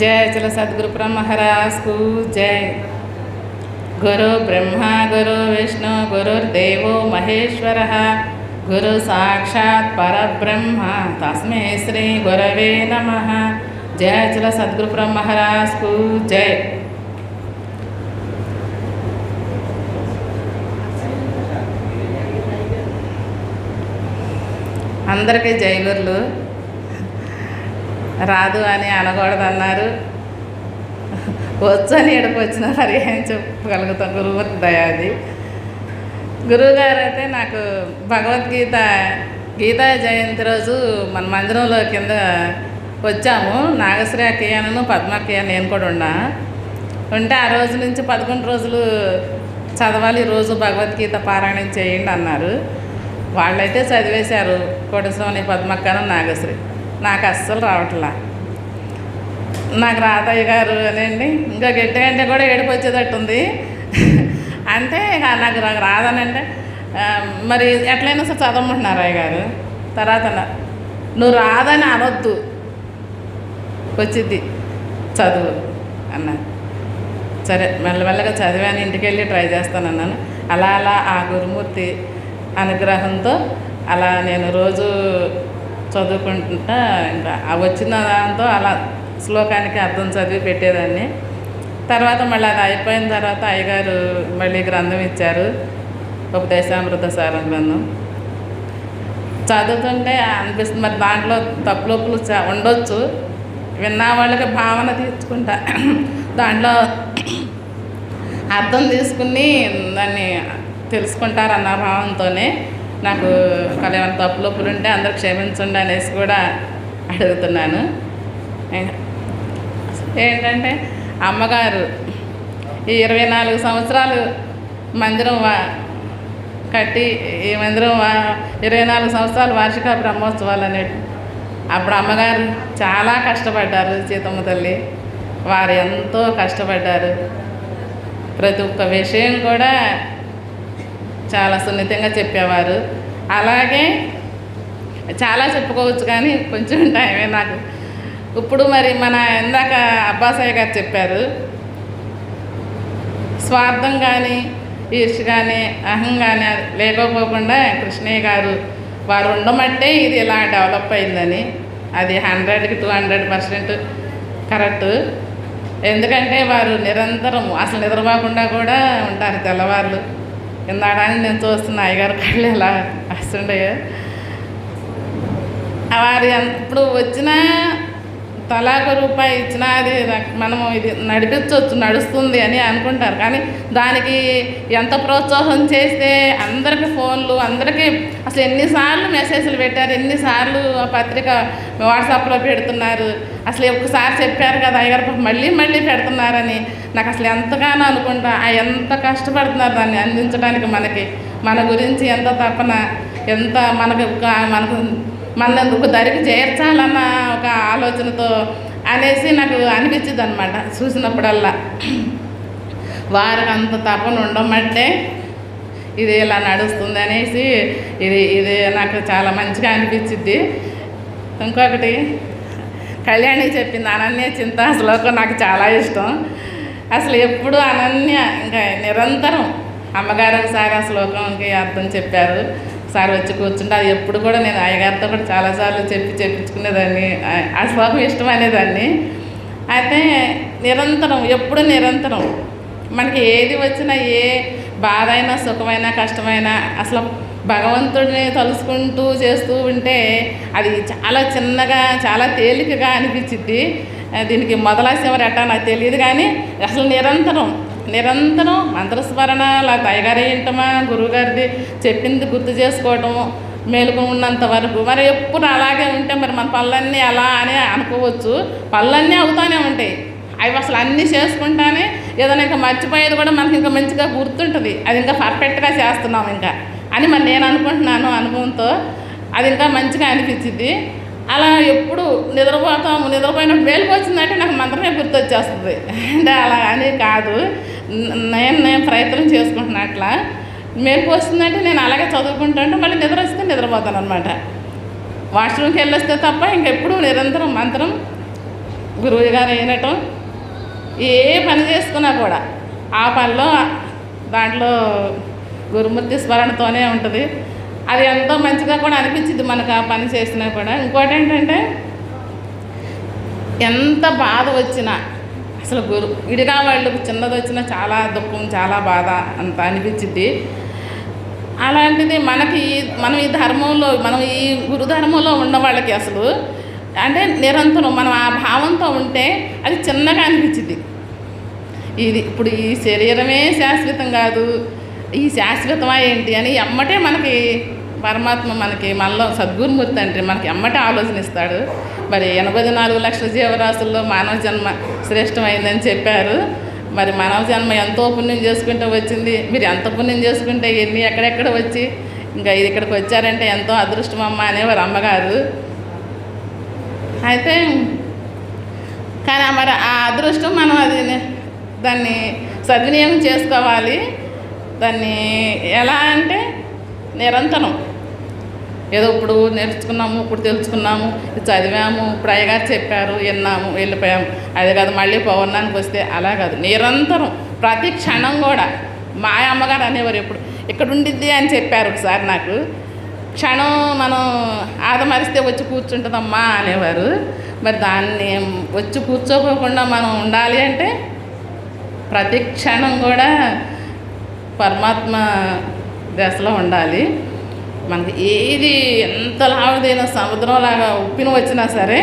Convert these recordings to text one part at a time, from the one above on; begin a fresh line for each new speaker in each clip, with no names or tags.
జయ చల సద్గురు కు జయ గురు బ్రహ్మ గురు విష్ణు దేవో మహేశ్వర గురు సాక్షాత్ పరబ్రహ్మ తస్మే శ్రీ గురవే నమ జయ చల సద్గురు కు జయ అందరికీ జైగురులు రాదు అని అనకూడదన్నారు వచ్చని ఎడకు వచ్చిన సరే ఏం చెప్పగలుగుతాం గురువు దయాది గురువుగారు అయితే నాకు భగవద్గీత గీతా జయంతి రోజు మన మందిరంలో కింద వచ్చాము నాగశ్రీ అక్కయ్యను పద్మక్కయ్య నేను కూడా ఉన్నా ఉంటే ఆ రోజు నుంచి పదకొండు రోజులు చదవాలి రోజు భగవద్గీత పారాయణం చేయండి అన్నారు వాళ్ళైతే చదివేశారు కొడసోని పద్మక్కను నాగశ్రీ నాకు అస్సలు రావట్లా నాకు రాతయ్య గారు అనండి ఇంకా గట్టి అంటే కూడా ఏడుపు వచ్చేటట్టుంది అంటే నాకు నాకు రాదనంటే మరి ఎట్లయినా సార్ చదవమంటున్నారు అయ్య గారు తర్వాత నువ్వు రాదని అనొద్దు వచ్చింది చదువు అన్న సరే మెల్లమెల్లగా చదివాను ఇంటికి వెళ్ళి ట్రై చేస్తానన్నాను అలా అలా ఆ గురుమూర్తి అనుగ్రహంతో అలా నేను రోజు చదువుకుంటుంటా ఇంకా వచ్చిన దాంతో అలా శ్లోకానికి అర్థం చదివి పెట్టేదాన్ని తర్వాత మళ్ళీ అది అయిపోయిన తర్వాత అయ్యగారు మళ్ళీ గ్రంథం ఇచ్చారు ఉపదేశామృత సారం గ్రంథం చదువుతుంటే అనిపిస్తుంది మరి దాంట్లో తప్పులోపులు ఉండొచ్చు విన్న వాళ్ళకి భావన తీర్చుకుంటా దాంట్లో అర్థం తీసుకుని దాన్ని తెలుసుకుంటారన్న భావంతోనే నాకు కళ్యాణ తప్పులొప్పులు ఉంటే అందరూ క్షమించండి అనేసి కూడా అడుగుతున్నాను ఏంటంటే అమ్మగారు ఈ ఇరవై నాలుగు సంవత్సరాలు మందిరం వా కట్టి ఈ మందిరం వా ఇరవై నాలుగు సంవత్సరాలు వార్షిక బ్రహ్మోత్సవాలు అనేవి అప్పుడు అమ్మగారు చాలా కష్టపడ్డారు సీతమ్మ తల్లి వారు ఎంతో కష్టపడ్డారు ప్రతి ఒక్క విషయం కూడా చాలా సున్నితంగా చెప్పేవారు అలాగే చాలా చెప్పుకోవచ్చు కానీ కొంచెం టైమే నాకు ఇప్పుడు మరి మన ఇందాక అబ్బాసాయి గారు చెప్పారు స్వార్థం కానీ ఈర్ష్ కానీ అహం కానీ లేకపోకుండా కృష్ణయ్య గారు వారు ఉండమంటే ఇది ఇలా డెవలప్ అయిందని అది హండ్రెడ్కి టూ హండ్రెడ్ పర్సెంట్ కరెక్ట్ ఎందుకంటే వారు నిరంతరం అసలు నిద్రపోకుండా కూడా ఉంటారు తెల్లవార్లు ఇందాడని నేను చూస్తున్న అయ్యగారు కళ్ళు ఎలా వస్తుండే వారు ఎప్పుడు వచ్చినా తలాకు రూపాయి ఇచ్చినా అది మనము ఇది నడిపించవచ్చు నడుస్తుంది అని అనుకుంటారు కానీ దానికి ఎంత ప్రోత్సాహం చేస్తే అందరికీ ఫోన్లు అందరికీ అసలు ఎన్నిసార్లు మెసేజ్లు పెట్టారు ఎన్నిసార్లు పత్రిక వాట్సాప్లో పెడుతున్నారు అసలు ఒకసారి చెప్పారు కదా అయ్యారు మళ్ళీ మళ్ళీ పెడుతున్నారని నాకు అసలు ఎంతగానో అనుకుంటా ఎంత కష్టపడుతున్నారు దాన్ని అందించడానికి మనకి మన గురించి ఎంత తప్పన ఎంత మనకు మనకు మనల్ని ఒక ధరికి చేర్చాలన్న ఒక ఆలోచనతో అనేసి నాకు అనిపించింది అనమాట చూసినప్పుడల్లా వారికి అంత తపన ఉండమంటే ఇది ఇలా నడుస్తుంది అనేసి ఇది ఇది నాకు చాలా మంచిగా అనిపించింది ఇంకొకటి కళ్యాణి చెప్పింది అనన్య చింత శ్లోకం నాకు చాలా ఇష్టం అసలు ఎప్పుడు అనన్య ఇంకా నిరంతరం అమ్మగారు ఒకసారి ఆ శ్లోకంకి అర్థం చెప్పారు సార్ వచ్చి కూర్చుంటే అది ఎప్పుడు కూడా నేను అయ్యగారితో కూడా చాలాసార్లు చెప్పి చెప్పించుకునేదాన్ని ఆ శ్లోకం ఇష్టం అనేదాన్ని అయితే నిరంతరం ఎప్పుడు నిరంతరం మనకి ఏది వచ్చినా ఏ బాధ అయినా సుఖమైనా కష్టమైనా అసలు భగవంతుడిని తలుసుకుంటూ చేస్తూ ఉంటే అది చాలా చిన్నగా చాలా తేలికగా అనిపించింది దీనికి మొదల చివరి నాకు తెలియదు కానీ అసలు నిరంతరం నిరంతరం మంత్రస్మరణ లేక అయ్యగారు ఏంటమా గురువుగారిది చెప్పింది గుర్తు చేసుకోవటం మేలుకు ఉన్నంత వరకు మరి ఎప్పుడు అలాగే ఉంటే మరి మన పళ్ళన్నీ అలా అని అనుకోవచ్చు పళ్ళన్నీ అవుతానే ఉంటాయి అవి అసలు అన్నీ చేసుకుంటానే ఏదైనా ఇంకా మర్చిపోయేది కూడా మనకి ఇంకా మంచిగా గుర్తుంటుంది అది ఇంకా పర్ఫెక్ట్గా చేస్తున్నాం ఇంకా అని మరి నేను అనుకుంటున్నాను అనుభవంతో అది ఇంకా మంచిగా అనిపించింది అలా ఎప్పుడు నిద్రపోతాము నిద్రపోయినప్పుడు మేలుకు వచ్చిందంటే నాకు మంత్రమే గుర్తొచ్చేస్తుంది అంటే అలా అని కాదు నేను నేను ప్రయత్నం చేసుకుంటున్నా అట్లా మేలుకు వస్తుందంటే నేను అలాగే చదువుకుంటుంటే మళ్ళీ నిద్ర వస్తే నిద్రపోతాను అనమాట వాష్రూమ్కి వెళ్ళొస్తే తప్ప ఇంకెప్పుడు నిరంతరం మంత్రం గురువు గారు అయినటం ఏ పని చేసుకున్నా కూడా ఆ పనిలో దాంట్లో గురుమూర్తి స్మరణతోనే ఉంటుంది అది ఎంతో మంచిగా కూడా అనిపించింది మనకు ఆ పని చేసినా కూడా ఇంకోటి ఏంటంటే ఎంత బాధ వచ్చినా అసలు ఇడిగా వాళ్ళకు చిన్నది వచ్చినా చాలా దుఃఖం చాలా బాధ అంత అనిపించింది అలాంటిది మనకి మనం ఈ ధర్మంలో మనం ఈ ధర్మంలో ఉన్న వాళ్ళకి అసలు అంటే నిరంతరం మనం ఆ భావంతో ఉంటే అది చిన్నగా అనిపించింది ఇది ఇప్పుడు ఈ శరీరమే శాశ్వతం కాదు ఈ శాశ్వతమా ఏంటి అని ఎమ్మటే మనకి పరమాత్మ మనకి మనలో సద్గురుమూర్తి అంటే మనకి ఎమ్మటే ఆలోచన ఇస్తాడు మరి ఎనభై నాలుగు లక్షల జీవరాశుల్లో మానవ జన్మ శ్రేష్టమైందని చెప్పారు మరి మానవ జన్మ ఎంతో పుణ్యం చేసుకుంటూ వచ్చింది మీరు ఎంత పుణ్యం చేసుకుంటే ఎన్ని ఎక్కడెక్కడ వచ్చి ఇంకా ఇది ఇక్కడికి వచ్చారంటే ఎంతో అదృష్టం అమ్మ అనేవారు అమ్మగారు అయితే కానీ మరి ఆ అదృష్టం మనం అది దాన్ని సద్వినియోగం చేసుకోవాలి దాన్ని ఎలా అంటే నిరంతరం ఏదో ఇప్పుడు నేర్చుకున్నాము ఇప్పుడు తెలుసుకున్నాము చదివాము ఇప్పుడు అయ్యగారు చెప్పారు విన్నాము వెళ్ళిపోయాము అదే కాదు మళ్ళీ పౌర్ణానికి వస్తే అలా కాదు నిరంతరం ప్రతి క్షణం కూడా మా అమ్మగారు అనేవారు ఎప్పుడు ఇక్కడ ఉండిద్ది అని చెప్పారు ఒకసారి నాకు క్షణం మనం ఆదమరిస్తే వచ్చి కూర్చుంటుందమ్మా అనేవారు మరి దాన్ని వచ్చి కూర్చోకోకుండా మనం ఉండాలి అంటే ప్రతి క్షణం కూడా పరమాత్మ దశలో ఉండాలి మనకి ఏది ఎంత లావుదైన లాగా ఉప్పిన వచ్చినా సరే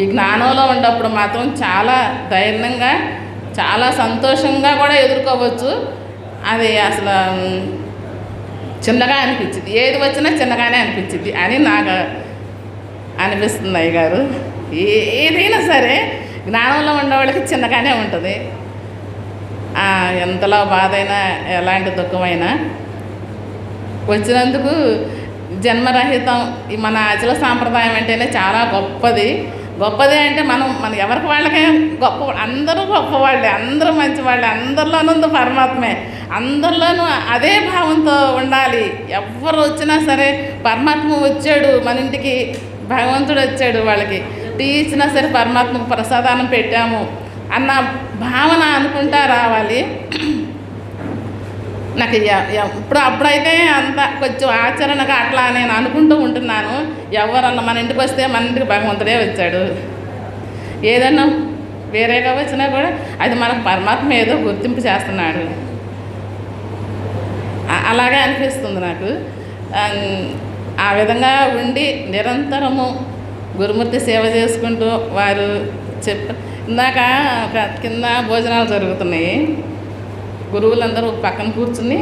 ఈ జ్ఞానంలో ఉన్నప్పుడు మాత్రం చాలా ధైర్యంగా చాలా సంతోషంగా కూడా ఎదుర్కోవచ్చు అది అసలు చిన్నగా అనిపించింది ఏది వచ్చినా చిన్నగానే అనిపించింది అని నాకు అనిపిస్తుంది గారు ఏదైనా సరే జ్ఞానంలో ఉండేవాళ్ళకి చిన్నగానే ఉంటుంది ఎంతలా బాధైనా ఎలాంటి దుఃఖమైనా వచ్చినందుకు జన్మరహితం మన అచల సాంప్రదాయం అంటేనే చాలా గొప్పది గొప్పది అంటే మనం మన ఎవరికి వాళ్ళకే గొప్ప అందరూ గొప్పవాళ్ళే అందరూ మంచి వాళ్ళే అందరిలోనూ ఉంది పరమాత్మే అందరిలోనూ అదే భావంతో ఉండాలి ఎవరు వచ్చినా సరే పరమాత్మ వచ్చాడు మన ఇంటికి భగవంతుడు వచ్చాడు వాళ్ళకి టీ ఇచ్చినా సరే పరమాత్మకు ప్రసాదానం పెట్టాము అన్న భావన అనుకుంటారా నాకు ఇప్పుడు అప్పుడైతే అంత కొంచెం ఆచరణగా అట్లా నేను అనుకుంటూ ఉంటున్నాను ఎవరన్నా మన ఇంటికి వస్తే మన ఇంటికి భగవంతుడే వచ్చాడు ఏదన్నా వేరేగా వచ్చినా కూడా అది మనకు పరమాత్మ ఏదో గుర్తింపు చేస్తున్నాడు అలాగే అనిపిస్తుంది నాకు ఆ విధంగా ఉండి నిరంతరము గురుమూర్తి సేవ చేసుకుంటూ వారు చెప్ ఇందాక కింద భోజనాలు జరుగుతున్నాయి గురువులందరూ పక్కన కూర్చుని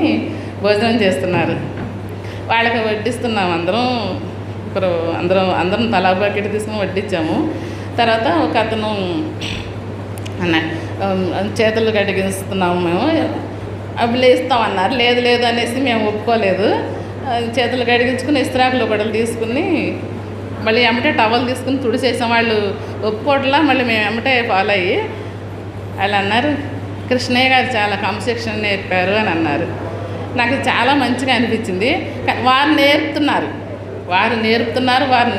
భోజనం చేస్తున్నారు వాళ్ళకి వడ్డిస్తున్నాం అందరం ఇప్పుడు అందరం అందరం తలా బకెట్ తీసుకుని వడ్డించాము తర్వాత ఒక అతను అన్న చేతులు కడిగిస్తున్నాము మేము అవి ఇస్తామన్నారు లేదు లేదు అనేసి మేము ఒప్పుకోలేదు చేతులు కడిగించుకుని ఇస్త్రాకులు ఒకటి తీసుకుని మళ్ళీ ఎమ్మటే టవల్ తీసుకుని తుడిచేసాం వాళ్ళు ఒప్పుకోవట్లా మళ్ళీ మేము ఎమ్మటే ఫాలో అయ్యి వాళ్ళు అన్నారు కృష్ణయ్య గారు చాలా క్రమశిక్షణ నేర్పారు అని అన్నారు నాకు చాలా మంచిగా అనిపించింది వారు నేర్పుతున్నారు వారు నేర్పుతున్నారు వారు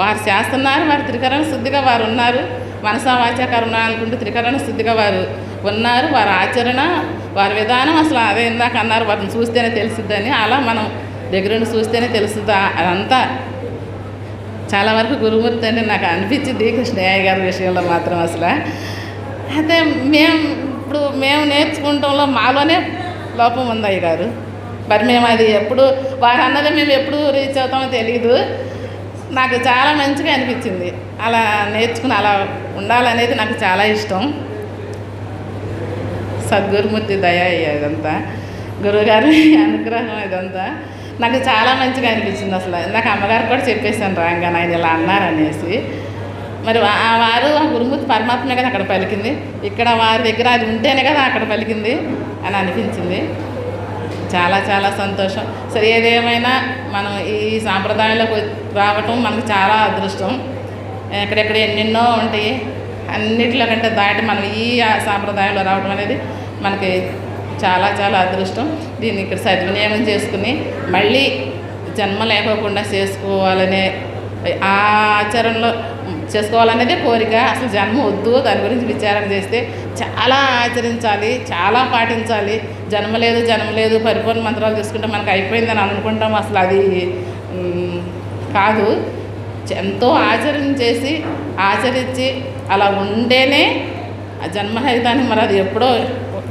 వారు చేస్తున్నారు వారు త్రికరణ శుద్ధిగా వారు ఉన్నారు మనసావాచ కరుణ అనుకుంటూ త్రికరణ శుద్ధిగా వారు ఉన్నారు వారి ఆచరణ వారి విధానం అసలు అదే ఇందాక అన్నారు వారిని చూస్తేనే తెలుసుద్దని అలా మనం దగ్గరుండి చూస్తేనే తెలుస్తుందా అదంతా చాలా వరకు గురుమూర్తి అంటే నాకు అనిపించింది కృష్ణయ్య గారి విషయంలో మాత్రం అసలు అయితే మేము ఇప్పుడు మేము నేర్చుకుంటాంలో మాలోనే లోపం ఉంది గారు మరి మేము అది ఎప్పుడు వారు అన్నది మేము ఎప్పుడు రీచ్ అవుతామో తెలియదు నాకు చాలా మంచిగా అనిపించింది అలా నేర్చుకుని అలా ఉండాలనేది నాకు చాలా ఇష్టం సద్గురుమూర్తి దయ ఇదంతా గురువుగారి అనుగ్రహం ఇదంతా నాకు చాలా మంచిగా అనిపించింది అసలు నాకు అమ్మగారు కూడా చెప్పేశాను రాగానే ఆయన ఇలా అన్నారనేసి మరి ఆ వారు ఆ గురుమూర్తి పరమాత్మే కదా అక్కడ పలికింది ఇక్కడ వారి దగ్గర అది ఉంటేనే కదా అక్కడ పలికింది అని అనిపించింది చాలా చాలా సంతోషం సరే ఏదేమైనా మనం ఈ సాంప్రదాయంలోకి రావటం మనకు చాలా అదృష్టం ఎక్కడెక్కడ ఎన్నెన్నో ఉంటాయి అన్నిటిలో కంటే దాటి మనం ఈ సాంప్రదాయంలో రావడం అనేది మనకి చాలా చాలా అదృష్టం దీన్ని ఇక్కడ సద్వినియోగం చేసుకుని మళ్ళీ జన్మ లేకోకుండా చేసుకోవాలనే ఆ ఆచరణలో చేసుకోవాలనేదే కోరిక అసలు జన్మ వద్దు దాని గురించి విచారణ చేస్తే చాలా ఆచరించాలి చాలా పాటించాలి జన్మ లేదు జన్మ లేదు పరిపూర్ణ మంత్రాలు తీసుకుంటే మనకు అయిపోయిందని అనుకుంటాం అసలు అది కాదు ఎంతో ఆచరణ చేసి ఆచరించి అలా ఉంటేనే జన్మహరితాన్ని మరి అది ఎప్పుడో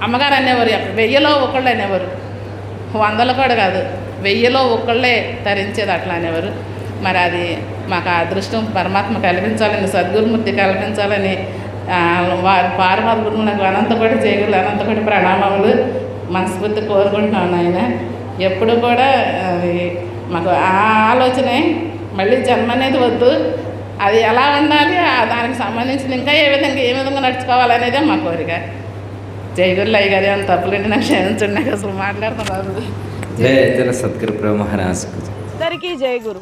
అమ్మగారు అనేవారు వెయ్యిలో ఒకళ్ళు అనేవారు వందలు కూడా కాదు వెయ్యిలో ఒకళ్ళే ధరించేది అట్లా అనేవారు మరి అది మాకు అదృష్టం పరమాత్మ కల్పించాలని సద్గురుమూర్తి కల్పించాలని వారి పార్వతి గురువులకు అనంతకోటి చేయగలరు అనంతకోటి ప్రణామములు మనస్ఫూర్తి కోరుకుంటున్నాను ఆయన ఎప్పుడు కూడా మాకు ఆ ఆలోచనే మళ్ళీ జన్మ అనేది వద్దు అది ఎలా ఉండాలి దానికి సంబంధించిన ఇంకా ఏ విధంగా ఏ విధంగా నడుచుకోవాలనేదే మా కోరిక జై అయ్యి గారు ఏమైనా తప్పులేంటి నాకు క్షమించండి నాకు అసలు మాట్లాడుతున్నారు జయ సద్గురు అందరికీ జై గురు